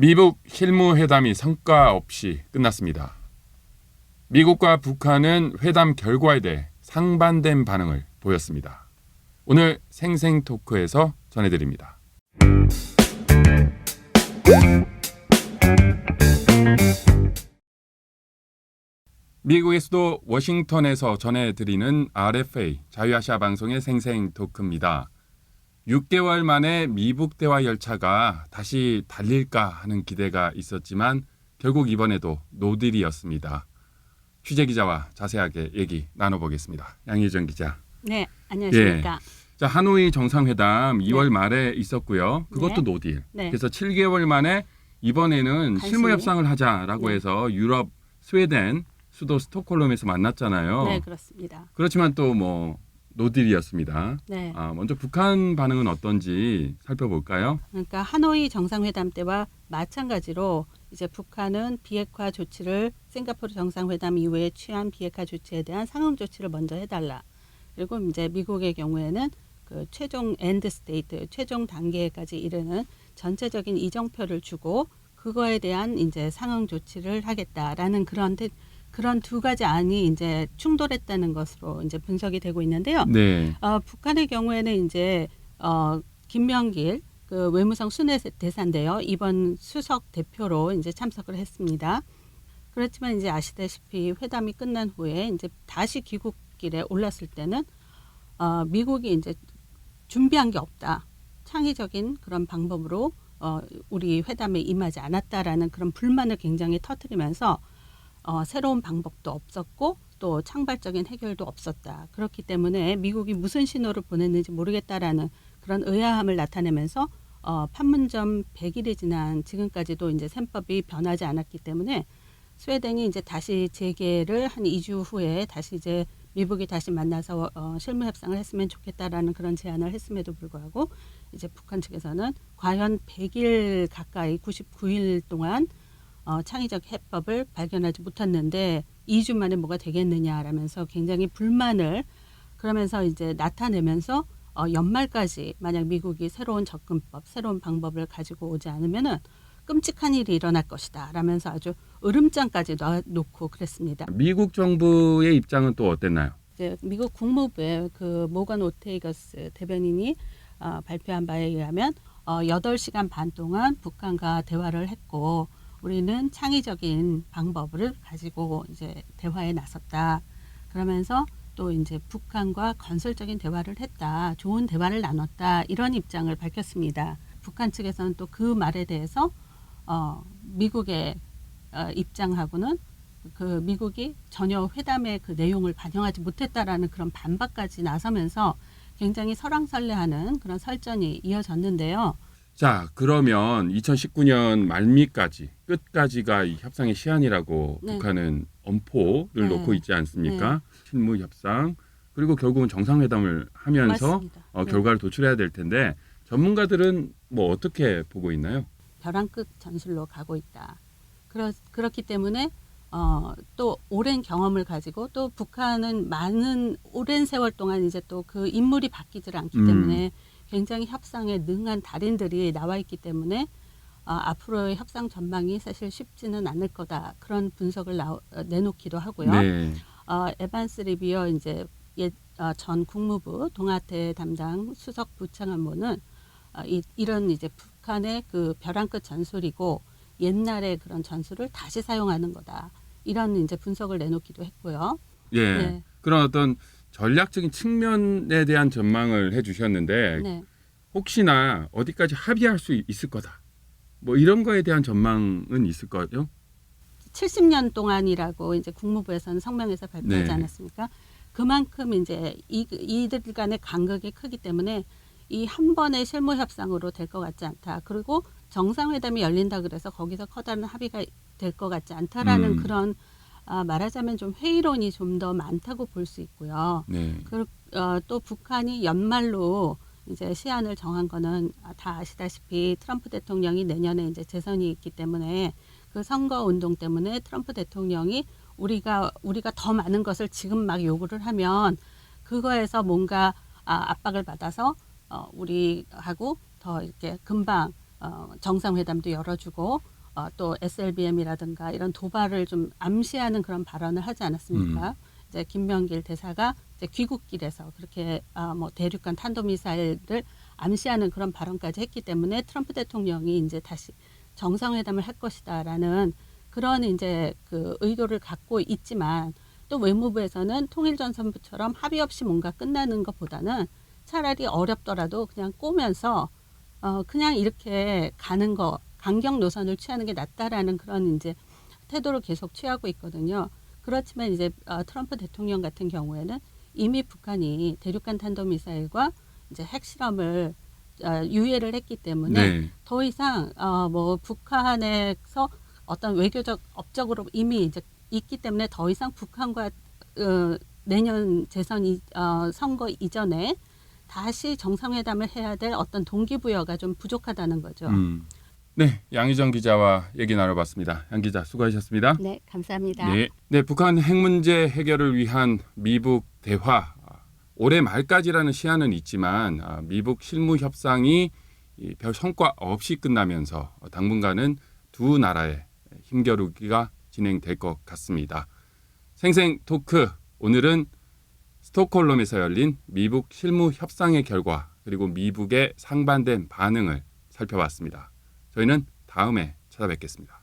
미북 실무 회담이 성과 없이 끝났습니다. 미국과 북한은 회담 결과에 대해 상반된 반응을 보였습니다. 오늘 생생 토크에서 전해드립니다. 미국의 수도 워싱턴에서 전해드리는 RFA 자유아시아 방송의 생생 토크입니다. 6개월 만에 미북 대화 열차가 다시 달릴까 하는 기대가 있었지만 결국 이번에도 노딜이었습니다. 취재 기자와 자세하게 얘기 나눠보겠습니다. 양희정 기자. 네, 안녕하십니까. 자 하노이 정상회담 2월 말에 있었고요. 그것도 네. 노딜. 네. 그래서 7개월 만에 이번에는 간신히. 실무 협상을 하자라고 네. 해서 유럽 스웨덴 수도 스톡홀름에서 만났잖아요. 네, 그렇습니다. 그렇지만 또뭐 노딜이었습니다. 네. 아, 먼저 북한 반응은 어떤지 살펴볼까요? 그러니까 하노이 정상회담 때와 마찬가지로 이제 북한은 비핵화 조치를 싱가포르 정상회담 이후에 취한 비핵화 조치에 대한 상응 조치를 먼저 해달라. 그리고 이제 미국의 경우에는 그 최종 엔드 스테이트 최종 단계까지 이르는 전체적인 이정표를 주고 그거에 대한 이제 상응 조치를 하겠다라는 그런 데- 그런 두 가지 안이 이제 충돌했다는 것으로 이제 분석이 되고 있는데요. 네. 어, 북한의 경우에는 이제 어, 김명길 그 외무성 순회 대사인데요. 이번 수석 대표로 이제 참석을 했습니다. 그렇지만 이제 아시다시피 회담이 끝난 후에 이제 다시 귀국길에 올랐을 때는 어, 미국이 이제 준비한 게 없다. 창의적인 그런 방법으로 어, 우리 회담에 임하지 않았다라는 그런 불만을 굉장히 터뜨리면서 어, 새로운 방법도 없었고 또 창발적인 해결도 없었다. 그렇기 때문에 미국이 무슨 신호를 보냈는지 모르겠다라는 그런 의아함을 나타내면서 어, 판문점 100일이 지난 지금까지도 이제 셈법이 변하지 않았기 때문에 스웨덴이 이제 다시 재개를 한 2주 후에 다시 이제 미국이 다시 만나서 어, 실무 협상을 했으면 좋겠다라는 그런 제안을 했음에도 불구하고 이제 북한 측에서는 과연 100일 가까이 99일 동안 어, 창의적 해법을 발견하지 못했는데 2주 만에 뭐가 되겠느냐라면서 굉장히 불만을 그러면서 이제 나타내면서 어, 연말까지 만약 미국이 새로운 접근법, 새로운 방법을 가지고 오지 않으면은 끔찍한 일이 일어날 것이다. 라면서 아주 으름장까지 놔- 놓고 그랬습니다. 미국 정부의 입장은 또 어땠나요? 이제 미국 국무부의 그 모건 오테이거스 대변인이 어, 발표한 바에 의하면 어, 8시간 반 동안 북한과 대화를 했고 우리는 창의적인 방법을 가지고 이제 대화에 나섰다. 그러면서 또 이제 북한과 건설적인 대화를 했다. 좋은 대화를 나눴다. 이런 입장을 밝혔습니다. 북한 측에서는 또 그 말에 대해서 어, 미국의 어, 입장하고는 그 미국이 전혀 회담의 그 내용을 반영하지 못했다라는 그런 반박까지 나서면서 굉장히 설왕설래하는 그런 설전이 이어졌는데요. 자, 그러면 2019년 말미까지 끝까지가 이 협상의 시한이라고 네. 북한은 엄포를 네. 놓고 있지 않습니까? 실무 협상 그리고 결국은 정상회담을 하면서 맞습니다. 어, 네. 결과를 도출해야 될 텐데 전문가들은 뭐 어떻게 보고 있나요? 벼랑 끝 전술로 가고 있다. 그렇, 그렇기 때문에 어, 또 오랜 경험을 가지고 또 북한은 많은 오랜 세월 동안 이제 또 그 인물이 바뀌질 않기 음. 때문에 굉장히 협상에 능한 달인들이 나와 있기 때문에 어, 앞으로의 협상 전망이 사실 쉽지는 않을 거다 그런 분석을 나, 어, 내놓기도 하고요. 네. 어, 에반스 리비어 이제 예, 어, 전 국무부 동아태 담당 수석 부창안보는 어, 이, 이런 이제 북한의 그 벼랑 끝 전술이고 옛날의 그런 전술을 다시 사용하는 거다. 이런 이제 분석을 내놓기도 했고요. 예. 네. 그런 어떤 전략적인 측면에 대한 전망을 해주셨는데 네. 혹시나 어디까지 합의할 수 있을 거다. 뭐 이런 거에 대한 전망은 있을 거요? 70년 동안이라고 이제 국무부에서는 성명에서 발표하지 네. 않았습니까? 그만큼 이제 이, 이들 간의 간극이 크기 때문에 이 한 번의 실무 협상으로 될 것 같지 않다. 그리고 정상회담이 열린다 그래서 거기서 커다란 합의가 될 것 같지 않다라는 음. 그런 아, 말하자면 좀 회의론이 좀 더 많다고 볼 수 있고요. 네. 그, 어, 또 북한이 연말로 이제 시한을 정한 거는 다 아시다시피 트럼프 대통령이 내년에 이제 재선이 있기 때문에 그 선거 운동 때문에 트럼프 대통령이 우리가 우리가 더 많은 것을 지금 막 요구를 하면 그거에서 뭔가 아, 압박을 받아서 어, 우리하고 더 이렇게 금방 어, 정상회담도 열어주고 어, 또 SLBM이라든가 이런 도발을 좀 암시하는 그런 발언을 하지 않았습니까? 이제 김명길 대사가 이제 귀국길에서 그렇게 아, 뭐 대륙간 탄도미사일을 암시하는 그런 발언까지 했기 때문에 트럼프 대통령이 이제 다시 정상회담을 할 것이다라는 그런 이제 그 의도를 갖고 있지만 또 외무부에서는 통일전선부처럼 합의 없이 뭔가 끝나는 것보다는 차라리 어렵더라도 그냥 꼬면서 어 그냥 이렇게 가는 거 강경 노선을 취하는 게 낫다라는 그런 이제 태도를 계속 취하고 있거든요. 그렇지만 이제 어, 트럼프 대통령 같은 경우에는 이미 북한이 대륙간 탄도미사일과 이제 핵실험을 어, 유예를 했기 때문에 네. 더 이상 어, 뭐 북한에서 어떤 외교적 업적으로 이미 이제 있기 때문에 더 이상 북한과 어, 내년 재선 이, 어, 선거 이전에 다시 정상회담을 해야 될 어떤 동기부여가 좀 부족하다는 거죠. 음. 네, 양희정 기자와 얘기 나눠봤습니다. 양 기자 수고하셨습니다. 네, 감사합니다. 네, 네, 북한 핵 문제 해결을 위한 미북 대화 아, 올해 말까지라는 시한은 있지만 아, 미북 실무 협상이 이, 별 성과 없이 끝나면서 당분간은 두 나라의 힘겨루기가 진행될 것 같습니다. 생생 토크 오늘은 스톡홀름에서 열린 미북 실무 협상의 결과 그리고 미북의 상반된 반응을 살펴봤습니다. 저희는 다음에 찾아뵙겠습니다.